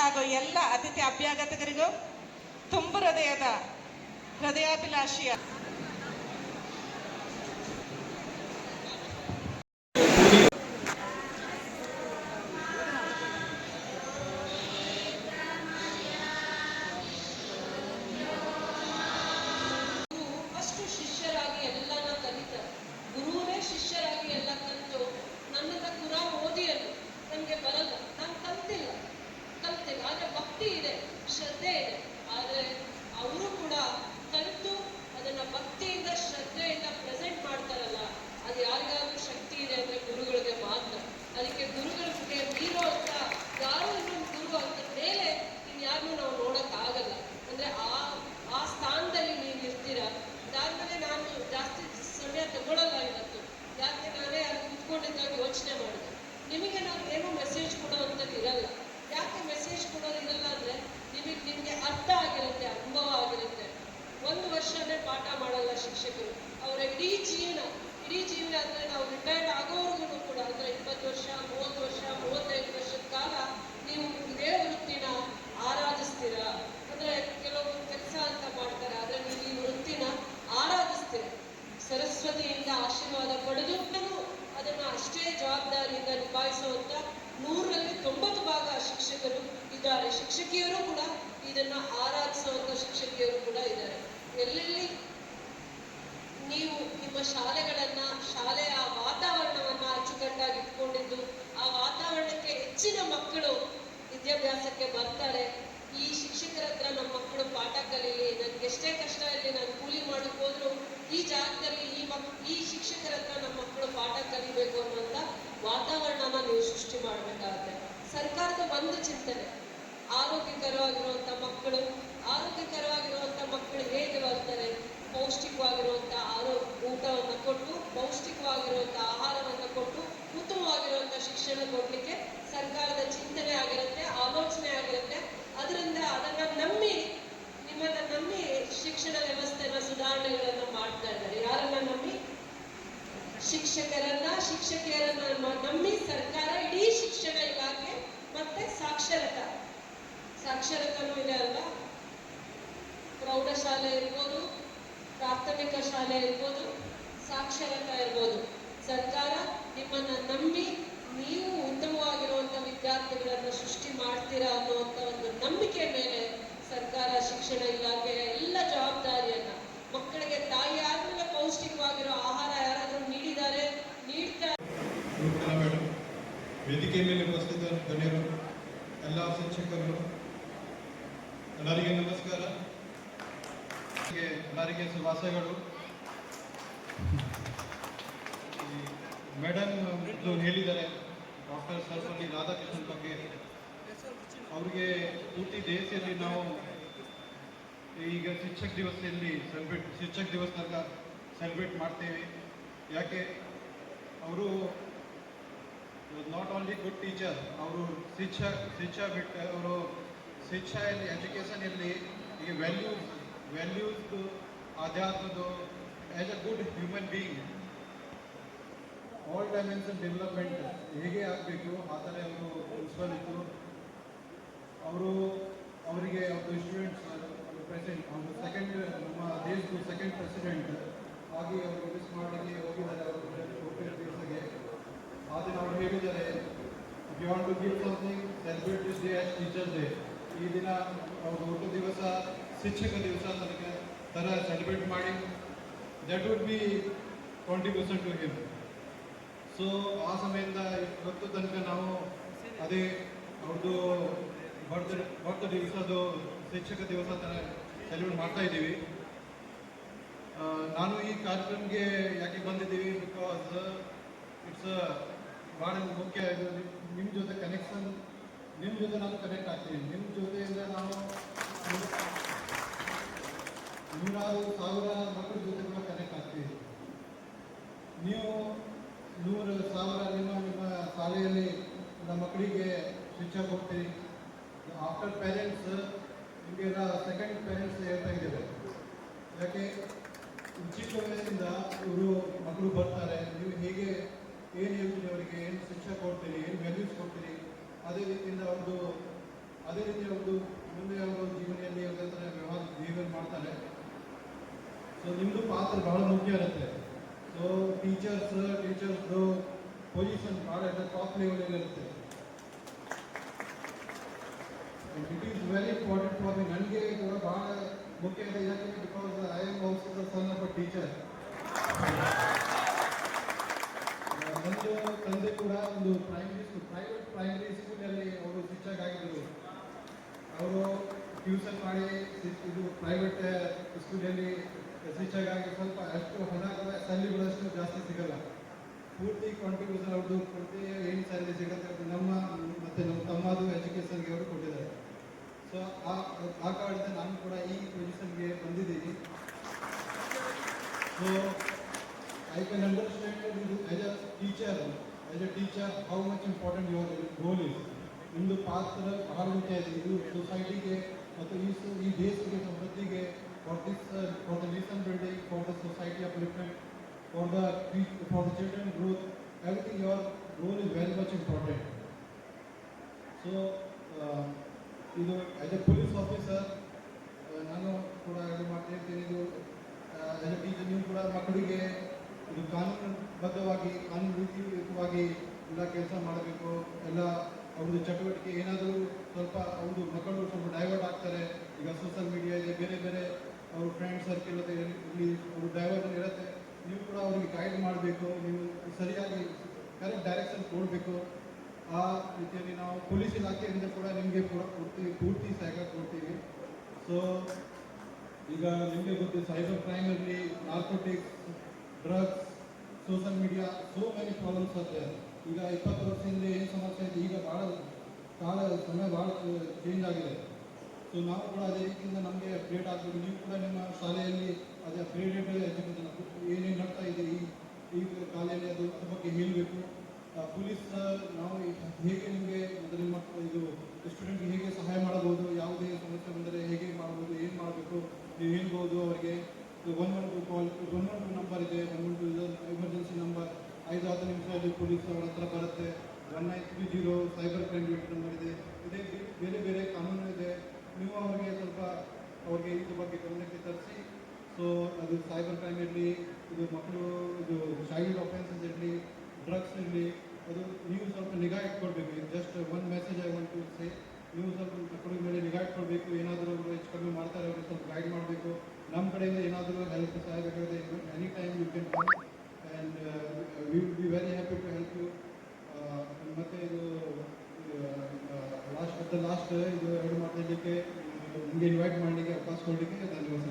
ಹಾಗೂ ಎಲ್ಲ ಅತಿಥಿ ಅಭ್ಯಾಗತಕರಿಗೂ ತುಂಬು ಹೃದಯದ ಹೃದಯಾಭಿಲಾಷಿಯ ಗುರು ಅಷ್ಟು ಶಿಷ್ಯರಾಗಿ ಎಲ್ಲನ ಕಲಿತಾರೆ ಗುರುವೇ ಶಿಷ್ಯರಾಗಿ ಎಲ್ಲ ಕಲಿತು ನನ್ನದ ಕುರಾನ್ ಓದಿಯನ್ನು ನನಗೆ ಬರಲ್ಲ ನಾನು ಕಲ್ತಿಲ್ಲ ಕಲ್ತಿಲ್ಲ ಆದ್ರೆ ಭಕ್ತಿ ಇದೆ ಶ್ರದ್ಧೆ ಇದೆ ಆದ್ರೆ ಅವರು ಕೂಡ ಕಲಿತು ಅದನ್ನ ಭಕ್ತಿಯಿಂದ ಶ್ರದ್ಧೆಯಿಂದ ಪ್ರೆಸೆಂಟ್ ಮಾಡ್ತಾರಲ್ಲ ಅದು ಯಾರಿಗಾದ್ರೂ ಶಕ್ತಿ ಇದೆ ಅಂದ್ರೆ ಗುರುಗಳಿಗೆ ಮಾತ್ರ ಅದಕ್ಕೆ ಗುರುಗಳಿಗೆ ಮೀರೋ ಅಂತ ಯಾರೋ ಇನ್ನೊಂದು ಗುರು ಅಂತ ಮೇಲೆ ಇನ್ಯಾರನ್ನೂ ನಾವು ನೋಡಕ್ ಆಗಲ್ಲ ಅಂದ್ರೆ ಆ ಆ ಸ್ಥಾನದಲ್ಲಿ ನೀವು ಇರ್ತೀರಾ ಅದಾದ್ಮೇಲೆ ನಾನು ಜಾಸ್ತಿ ಸಮಯ ತಗೊಳ್ಳಲ್ಲ ಇವತ್ತು ಯಾಕೆ ನಾನೇ ಅಲ್ಲಿ ಕುತ್ಕೊಂಡಿದ್ದಾಗ ಯೋಚನೆ ಮಾಡಿದೆ ನಿಮಗೆ ನಾನು ಏನೂ ಮೆಸೇಜ್ ಕೊಡೋವಂಥದ್ದು ಇರಲ್ಲ ಯಾಕೆ ಮೆಸೇಜ್ ಕೊಡೋದಿರಲ್ಲ ಅಂದ್ರೆ ನಿಮಗೆ ನಿಮಗೆ ಅರ್ಥ ಆಗಿರುತ್ತೆ ಅನುಭವ ಆಗಿರುತ್ತೆ ಒಂದು ವರ್ಷನೇ ಪಾಠ ಮಾಡಲ್ಲ ಶಿಕ್ಷಕರು. ಅವರ ಇಡೀ ಜೀವನ ಇಡೀ ಜೀವನ ಅಂದ್ರೆ ನಾವು ರಿಟೈರ್ಡ್ ಆಗೋವರೆಗೂ ಕೂಡ, ಅಂದ್ರೆ ಇಪ್ಪತ್ತು ವರ್ಷ, ಮೂವತ್ತು ವರ್ಷ, ಮೂವತ್ತೈದು ವರ್ಷದ ಕಾಲ ನೀವು ಇದೇ ವೃತ್ತಿನ ಆರಾಧಿಸ್ತೀರಾ. ಅಂದ್ರೆ ಕೆಲವೊಂದು ಕೆಲಸ ಅಂತ ಮಾಡ್ತಾರೆ ಆದ್ರೆ ನೀವು ಈ ವೃತ್ತಿನ ಆರಾಧಿಸ್ತೀರ. ಸರಸ್ವತಿಯಿಂದ ಆಶೀರ್ವಾದ ಪಡೆದು ನಾನು ಅದನ್ನ ಅಷ್ಟೇ ಜವಾಬ್ದಾರಿಯಿಂದ ನಿಭಾಯಿಸುವಂತ ನೂರರಲ್ಲಿ ತೊಂಬತ್ತು ಭಾಗ ಶಿಕ್ಷಕರು ಇದ್ದಾರೆ. ಶಿಕ್ಷಕಿಯರು ಕೂಡ ಇದನ್ನ ಆರಾಧಿಸುವಂತ ಶಿಕ್ಷಕಿಯರು ಕೂಡ ಇದ್ದಾರೆ. ಎಲ್ಲೆಲ್ಲಿ ನೀವು ನಿಮ್ಮ ಶಾಲೆಗಳನ್ನ, ಶಾಲೆಯ ವಾತಾವರಣವನ್ನ ಅಚ್ಚುಕಟ್ಟಾಗಿ ಇಟ್ಕೊಂಡಿದ್ದು, ಆ ವಾತಾವರಣಕ್ಕೆ ಹೆಚ್ಚಿನ ಮಕ್ಕಳು ವಿದ್ಯಾಭ್ಯಾಸಕ್ಕೆ ಬರ್ತಾರೆ. ಈ ಶಿಕ್ಷಕರ ಹತ್ರ ನಮ್ಮ ಮಕ್ಕಳು ಪಾಠ ಕಲೀಲಿ ನನ್ಗೆ ಎಷ್ಟೇ ಕಷ್ಟ ಇರಲಿ ನಾನು ಕೂಲಿ ಮಾಡಕ್ ಹೋದ್ರು, ಈ ಜಾಗದಲ್ಲಿ ಈ ಮಕ್, ಈ ಶಿಕ್ಷಕರ ಹತ್ರ ನಮ್ಮ ಮಕ್ಕಳು ಪಾಠ ಕಲಿಬೇಕು ಅನ್ನುವಂತ ವಾತಾವರಣನ ನೀವು ಸೃಷ್ಟಿ ಮಾಡಬೇಕಾಗುತ್ತೆ. ಸರ್ಕಾರದ ಒಂದು ಚಿಂತನೆ, ಆರೋಗ್ಯಕರವಾಗಿರುವಂತ ಮಕ್ಕಳು ಆರೋಗ್ಯಕರವಾಗಿರುವಂತ ಮಕ್ಕಳು ಹೇಗೆ ಬರ್ತಾರೆ ಪೌಷ್ಟಿಕವಾಗಿರುವಂತ ಆರೋ ಊಟವನ್ನು ಕೊಟ್ಟು ಪೌಷ್ಟಿಕವಾಗಿರುವಂತ ಆಹಾರವನ್ನು ಕೊಟ್ಟು ಉತ್ತಮವಾಗಿರುವಂತ ಶಿಕ್ಷಣ ಕೊಡ್ಲಿಕ್ಕೆ ಸರ್ಕಾರದ ಚಿಂತನೆ ಆಗಿರುತ್ತೆ ಆಲೋಚನೆ ಆಗಿರುತ್ತೆ ಅದರಿಂದ ಅದನ್ನ ನಂಬಿ ನಿಮ್ಮನ್ನ ನಂಬಿ ಶಿಕ್ಷಣ ಸುಧಾರಣೆಗಳನ್ನ ಮಾಡ್ತಾ ಇದ್ದಾರೆ. ಯಾರನ್ನ ನಂಬಿ? ಶಿಕ್ಷಕರನ್ನ, ಶಿಕ್ಷಕಿಯರನ್ನ ನಂಬಿ ಸರ್ಕಾರ ಇಡೀ ಶಿಕ್ಷಣ ಇಲಾಖೆ ಮತ್ತೆ ಸಾಕ್ಷರತಾ. ಸಾಕ್ಷರತನೂ ಇದೆ ಅಲ್ವಾ? ಪ್ರೌಢಶಾಲೆ ಇರ್ಬೋದು, ಪ್ರಾಥಮಿಕ ಶಾಲೆ ಇರ್ಬೋದು, ಸಾಕ್ಷರತಾ ಇರ್ಬೋದು. ಸರ್ಕಾರ ನಿಮ್ಮನ್ನ ನಂಬಿ ನೀವು ಉತ್ತಮವಾಗಿರುವಂತ ವಿದ್ಯಾರ್ಥಿಗಳನ್ನ ಸೃಷ್ಟಿ ಮಾಡ್ತೀರಾ ಅನ್ನುವಂತ ಒಂದು ನಂಬಿಕೆ ಮೇಲೆ ಸರ್ಕಾರ ಶಿಕ್ಷಣ ಇಲಾಖೆಯ ಎಲ್ಲ ಜವಾಬ್ದಾರಿಯನ್ನ ಮಕ್ಕಳಿಗೆ ತಾಯಿ ಆದ್ಮೇಲೆ ಪೌಷ್ಟಿಕವಾಗಿರೋ ಆಹಾರ ಯಾರಾದರೂ ನೀಡಿದ್ದಾರೆ ನೀಡ್ತಾ ವೇದಿಕೆ ಮೇಲೆ ಉಪಸ್ಥಿತ ಗಣ್ಯರು, ಎಲ್ಲ ಶಿಕ್ಷಕರು, ಎಲ್ಲರಿಗೆ ನಮಸ್ಕಾರ. ಎಲ್ಲರಿಗೆ ಶುಭಾಶಯಗಳು. ಮೇಡಮ್ ಹೇಳಿದ್ದಾರೆ, ಡಾಕ್ಟರ್ ಸರ್ವಲ್ಲಿ ರಾಧಾಕೃಷ್ಣನ್ ಬಗ್ಗೆ. ಅವರಿಗೆ ಪೂರ್ತಿ ದೇಶದಲ್ಲಿ ನಾವು ಈಗ ಶಿಕ್ಷಕ ದಿವಸದಲ್ಲಿ ಸೆಲೆಬ್ರೇಟ್ ಶಿಕ್ಷಕ ದಿವಸ ತನಕ ಸೆಲೆಬ್ರೇಟ್ ಮಾಡ್ತೇವೆ. ಯಾಕೆ? ಅವರು ನಾಟ್ ಓನ್ಲಿ ಗುಡ್ ಟೀಚರ್ ಅವರು ಶಿಕ್ಷ ಶಿಕ್ಷ ಬಿಟ್ಟು, ಅವರು ಶಿಕ್ಷೆಯಲ್ಲಿ ಎಜುಕೇಷನಲ್ಲಿ ಈಗ ವ್ಯಾಲ್ಯೂಸ್ ವ್ಯಾಲ್ಯೂಸ್ದು ಆಧ್ಯಾತ್ಮದು as a good human being all dimension development ಹೇಗೆ ಆಗಬೇಕು? ಆ ಥರ ಅವರು ಪ್ರಿನ್ಸಿಪಲ್ ಇತ್ತು ಅವರು, ಅವರಿಗೆ, ಅವರು ಸ್ಟೂಡೆಂಟ್ಸ್ ಸೆಕೆಂಡ್ ನಮ್ಮ ದೇಶದ ಸೆಕೆಂಡ್ ಪ್ರೆಸಿಡೆಂಟ್ ಆಗಿ ಅವರು ಮಿಸ್ ಮಾಡಲಿಕ್ಕೆ ಹೋಗಿದ್ದಾರೆ, ಅವರು ದಿವಸಗೆ ಆ ದಿನ ಅವರು ಹೇಳಿದ್ದಾರೆ want to give something celebrate this day as teacher day ಈ ದಿನ ಅವರು ಒಟ್ಟು ದಿವಸ, ಶಿಕ್ಷಕ ದಿವಸ ನನಗೆ ಥರ ಸೆಲೆಬ್ರೇಟ್ ಮಾಡಿ that would be contribution to him so ಆ ಸಮಯದಿಂದ ಇವತ್ತು ತನಕ ನಾವು ಅದೇ ಅವ್ರದ್ದು ಬರ್ತ್ ಬರ್ತ್ ದಿವಸದ್ದು ಶಿಕ್ಷಕ ದಿವಸ ಥರ ಸೆಲೆಬ್ರೇಟ್ ಮಾಡ್ತಾ ಇದ್ದೀವಿ. ನಾನು ಈ ಕಾರ್ಯಕ್ರಮಕ್ಕೆ ಯಾಕೆ ಬಂದಿದ್ದೀವಿ? ಬಿಕಾಸ್ ಇಟ್ಸ್ ಭಾಳ ಮುಖ್ಯ ನಿಮ್ಮ ಜೊತೆ ಕನೆಕ್ಷನ್ ನಿಮ್ಮ ಜೊತೆ ನಾನು ಕನೆಕ್ಟ್ ಆಗ್ತೀನಿ. ನಿಮ್ಮ ಜೊತೆಯಿಂದ ನಾವು ನೂರಾರು ಸಾವಿರ ಮಕ್ಕಳ ಜೊತೆ ಕೂಡ ಕನೆಕ್ಟ್ ಆಗ್ತೀವಿ. ನೀವು ನೂರು ಸಾವಿರ ನಿಮ್ಮ ನಿಮ್ಮ ಶಾಲೆಯಲ್ಲಿ, ನಮ್ಮ ಮಕ್ಕಳಿಗೆ ಶಿಕ್ಷಣ ಕೊಡ್ತೀರಿ. ಆಫ್ಟರ್ ಪೇರೆಂಟ್ಸ್ ನಿಮಗೆ ಸೆಕೆಂಡ್ ಪೇರೆಂಟ್ಸ್ ಹೇಳ್ತಾ ಇದ್ದೇವೆ ಯಾಕೆ ಚಿಕ್ಕ ವಯಸ್ಸಿಂದ ಇವರು ಮಕ್ಕಳು ಬರ್ತಾರೆ, ನೀವು ಹೇಗೆ, ಏನು ಹೇಳ್ತೀರಿ ಅವರಿಗೆ, ಏನು ಶಿಕ್ಷೆ ಕೊಡ್ತೀರಿ, ಏನು ವ್ಯಾಲ್ಯೂಸ್ ಕೊಡ್ತೀರಿ? ಅದೇ ರೀತಿಯಿಂದ ಒಂದು ಅದೇ ರೀತಿ ಒಂದು ಮುಂದೆ ಅವರು ಜೀವನದಲ್ಲಿ ಯಾವುದೇ ಥರ ವ್ಯವಹಾರ ಬಿಹೇವಿಯರ್ ಮಾಡ್ತಾರೆ. ಸೊ ನಿಮ್ಮದು ಪಾತ್ರ ಬಹಳ ಮುಖ್ಯ ಇರುತ್ತೆ. ಸೊ ಟೀಚರ್ಸ್ ಟೀಚರ್ಸ್ದು ಪೊಸಿಷನ್ ಭಾಳ ಟಾಪ್ ಲೆವೆಲಲ್ಲಿ ಇರುತ್ತೆ. It is very important for me ನನಗೆ ಕೂಡ ಬಹಳ ಮುಖ್ಯ ಇದೆ ಯಾಕಂದ್ರೆ because I also the son of a teacher ನಂದು ತಂದೆ ಕೂಡ ಒಂದು ಪ್ರೈಮರಿ ಸ್ಕೂಲ್ ಪ್ರೈವೇಟ್ ಪ್ರೈಮರಿ ಸ್ಕೂಲಲ್ಲಿ ಅವರು ಶಿಕ್ಷಕ ಆಗಿದ್ದರು ಅವರು ಟ್ಯೂಷನ್ ಮಾಡಿ ಇದು ಪ್ರೈವೇಟ್ ಸ್ಕೂಲಲ್ಲಿ ಶಿಕ್ಷಕ ಆಗಿ ಸ್ವಲ್ಪ ಅಷ್ಟು ಹಣ ಕೂಡ ಸಲ್ಲಿಗಳಷ್ಟು ಜಾಸ್ತಿ ಸಿಗಲ್ಲ. ಪೂರ್ತಿ ಕಾಂಟ್ರಿಬ್ಯೂಷನ್ ಅವ್ರದ್ದು ಪೂರ್ತಿ ಏನು ಸ್ಯಾಲ್ರಿ ಸಿಗುತ್ತೆ. ನಮ್ಮ, ಮತ್ತು ನಮ್ಮ ತಮ್ಮದು ಎಜುಕೇಷನ್ಗೆ ಅವರು ಕೊಟ್ಟಿದ್ದಾರೆ. ಸೊ ಆ ಆ ಕಾರಣದಿಂದ ನಾನು ಕೂಡ ಈ ಪೊಸಿಷನ್ಗೆ ಬಂದಿದ್ದೀನಿ so I can understand that you as a teacher, as a teacher, how much important your role is. ನಿಮ್ಮದು ಪಾತ್ರ ಬಹಳ ಮುಖ್ಯ ಇದೆ ಇದು ಸೊಸೈಟಿಗೆ ಮತ್ತು ಈ ಸು- ಈ ದೇಶಕ್ಕೆ ಸಮೃದ್ಧಿಗೆ for this for the nation building for the society upliftment for the for the children growth everything your role is very much important so ಇದು ಆಸ್ ಎ ಪೊಲೀಸ್ ಆಫೀಸರ್ ನಾನು ಕೂಡ ಇದು ಮಾಡ್ತಿರ್ತೀನಿ ಇದು ಆಸ್ ಎ ಟೀಚರ್ ನೀವು ಕೂಡ ಮಕ್ಕಳಿಗೆ ಇದು ಕಾನೂನುಬದ್ಧವಾಗಿ ಕಾನೂನು ರೀತಿಯುತವಾಗಿ ಎಲ್ಲ ಕೆಲಸ ಮಾಡಬೇಕು. ಎಲ್ಲ ಅವ್ರದ್ದು ಚಟುವಟಿಕೆ ಏನಾದರೂ ಸ್ವಲ್ಪ ಅವ್ರದ್ದು ಮಕ್ಕಳು ಸ್ವಲ್ಪ ಡೈವರ್ಟ್ ಆಗ್ತಾರೆ. ಈಗ ಸೋಷಿಯಲ್ ಮೀಡಿಯಾ ಇದೆ, ಬೇರೆ ಬೇರೆ ಅವ್ರ ಫ್ರೆಂಡ್ ಸರ್ಕಲ್ ಇದೆ ಇಲ್ಲಿ ಅವರು ಡೈವರ್ಟ್ ಇರುತ್ತೆ. ನೀವು ಕೂಡ ಅವ್ರಿಗೆ ಗೈಡ್ ಮಾಡಬೇಕು. ನೀವು ಸರಿಯಾಗಿ ಕರೆಕ್ಟ್ ಡೈರೆಕ್ಷನ್ ಕೊಡಬೇಕು. ಆ ರೀತಿಯಲ್ಲಿ ನಾವು ಪೊಲೀಸ್ ಇಲಾಖೆಯಿಂದ ಕೂಡ ನಿಮಗೆ ಕೂಡ ಪೂರ್ತಿ ಪೂರ್ತಿ ಸಹಕಾರ ಕೊಡ್ತೀವಿ. ಸೊ ಈಗ ನಿಮಗೆ ಗೊತ್ತು ಸೈಬರ್ ಕ್ರೈಮ್ ಇರಲಿ narcotics drugs social media so many problems ಇದೆ ಈಗ ಇಪ್ಪತ್ತು ವರ್ಷದಿಂದ ಏನು ಸಮಸ್ಯೆ ಇದೆ, ಈಗ ಭಾಳ ಕಾಲ, ಸಮಯ ಭಾಳ ಚೇಂಜ್ ಆಗಿದೆ. ಸೊ ನಾವು ಕೂಡ ಅದೇ ರೀತಿಯಿಂದ ನಮಗೆ ಅಪ್ಡೇಟ್ ಆಗಬೇಕು ನೀವು ಕೂಡ ನಿಮ್ಮ ಶಾಲೆಯಲ್ಲಿ ಅದೇ ಅಪ್ಡೇಟೆಡ್ ಎಜುಕೇಷನ್ ಏನೇನು ನಡ್ತಾ ಇದೆ, ಈ ಈ ಕಾಲೆಯಲ್ಲಿ ಅದು ಬಗ್ಗೆ ಹೇಳಬೇಕು. ಪೊಲೀಸ್ ನಾವು ಹೇಗೆ ನಿಮಗೆ ಅಂದರೆ ನಿಮ್ಮ ಇದು ಸ್ಟೂಡೆಂಟ್ಗೆ ಹೇಗೆ ಸಹಾಯ ಮಾಡಬಹುದು, ಯಾವುದೇ ಸಮಸ್ಯೆ ಬಂದರೆ ಹೇಗೆ ಮಾಡಬಹುದು, ಏನು ಮಾಡಬೇಕು, ನೀವು ಹೇಳ್ಬೋದು ಅವರಿಗೆ. One one two call one one two number ಇದೆ one one two emergency number ಐದು, ಹತ್ತು ನಿಮಿಷದಲ್ಲಿ ಪೊಲೀಸ್ ಅವರ ಹತ್ರ ಬರುತ್ತೆ. One nine three zero cyber crime number ಇದೆ. ಇದೇ ಬೇರೆ ಬೇರೆ ಕಾನೂನು ಇದೆ. ನೀವು ಅವರಿಗೆ ಸ್ವಲ್ಪ ಅವ್ರಿಗೆ ಇದ್ರ ಬಗ್ಗೆ ಗಮನಕ್ಕೆ ತರಿಸಿ. ಸೊ ಅದು ಸೈಬರ್ ಕ್ರೈಮ್ ಇರಲಿ, ಇದು ಮಕ್ಕಳು, ಇದು ಚೈಲ್ಡ್ ಅಫೆನ್ಸಸ್ ಇರಲಿ ಡ್ರಗ್ಸ್ ಇರಲಿ ಅದು ನೀವು ಸ್ವಲ್ಪ ನಿಗಾ ಇಟ್ಕೊಳ್ಬೇಕು. ಜಸ್ಟ್ ಒಂದು message I want to say ನೀವು ಸ್ವಲ್ಪ ಮಕ್ಕಳ ಮೇಲೆ ನಿಗಾ ಇಟ್ಕೊಳ್ಬೇಕು. ಏನಾದರೂ ಅವರು ಹೆಚ್ಚು ಕಮ್ಮಿ ಮಾಡ್ತಾರೆ, ಅವ್ರಿಗೆ ಸ್ವಲ್ಪ ಗೈಡ್ ಮಾಡಬೇಕು. ನಮ್ಮ ಕಡೆಯಿಂದ ಏನಾದರೂ ಹೆಲ್ಪ್ ಸಹಾಯ ಬೇಕಾದ್ರೆ any time you can come and we will be very happy to help you ಮತ್ತು ಇದು ಲಾಸ್ಟ್ ದ ಲಾಸ್ಟ್ ಇದು ಎರಡು ಮಾತಾಡಲಿಕ್ಕೆ, ನಿಮಗೆ ಇನ್ವೈಟ್ ಮಾಡಲಿಕ್ಕೆ ಅವಕಾಶ ಕೊಡಲಿಕ್ಕೆ ಧನ್ಯವಾದ